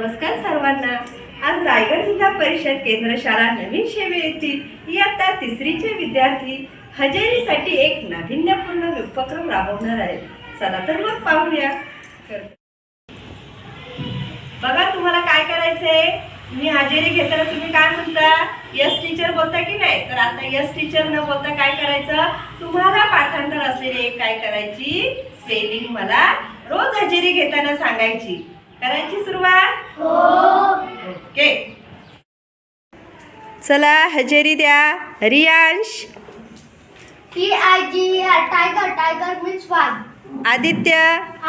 नमस्कार सर्वांना. आज रायगड जिल्हा परिषद केंद्र शाळा नवीन सेवे येथील इयत्ता तिसरीचे विद्यार्थी हजेरीसाठी एक नाविन्यपूर्ण उपक्रम राबवणार आहेत. चला तर मग पाहूया. बघा तुम्हाला काय करायचंय? मी हजेरी घेताना तुम्ही काय म्हणता? यस टीचर बोलता की नाही? तर आता यस टीचर न बोलता काय करायचं? तुम्हाला पाठांतर असलेली एक काय करायची? सेलिंग मला रोज हजेरी घेताना सांगायची. करायची सुरुवात? हो. चला हजेरी द्या. Riyansh. T I G tiger tiger means one Aditya.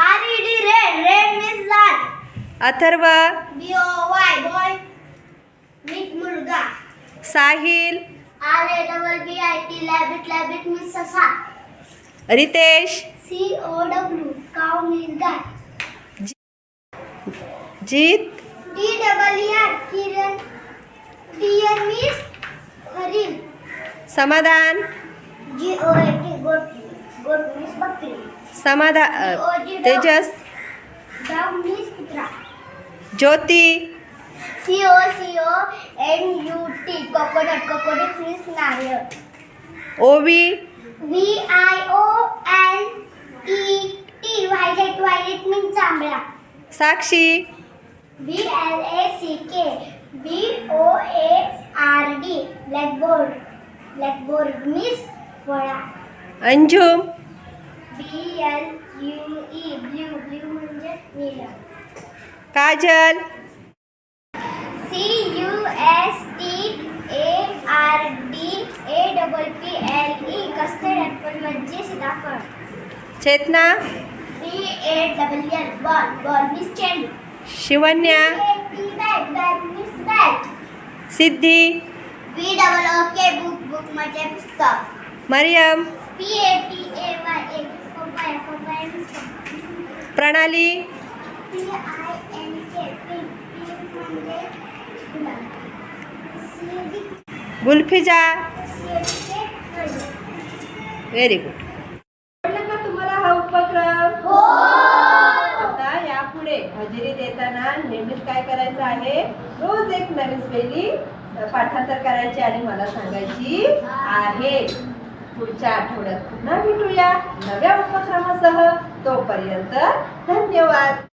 R E D red red means लाल. Atharva. B O Y boy means मुलगा. Sahil. R A double B I T rabbit rabbit means ससा. Ritesh. C O W cow means गाय Jeet? D double R Kiran D N means हरिण. Samadhan? G O A T goat goat means बकरी. समाधान Tejas? Dog means कुत्रा Jyoti? C O C O N U T coconut coconut means नारियल O V V I O N E T Y Z Y Z means चांबळा. Sakshi? B L A C K B O A R D blackboard blackboard means फळा Anjum B L U E blue blue म्हणजे निळा Kajal C U S T A R D A double P L E custard apple म्हणजे सीताफळ चेतना B A double L ball ball means चेंडू शिवन्या सिद्धि मरियम प्रणाली गुलफिजा very good हजेरी देताना नेहमीच काय करायचं आहे? रोज एक नवीन स्पेलिंग पाठांतर करायची आणि मला सांगायची आहे. पुढच्या आठवड्यात पुन्हा भेटूया नव्या उपक्रमासह. तोपर्यंत धन्यवाद.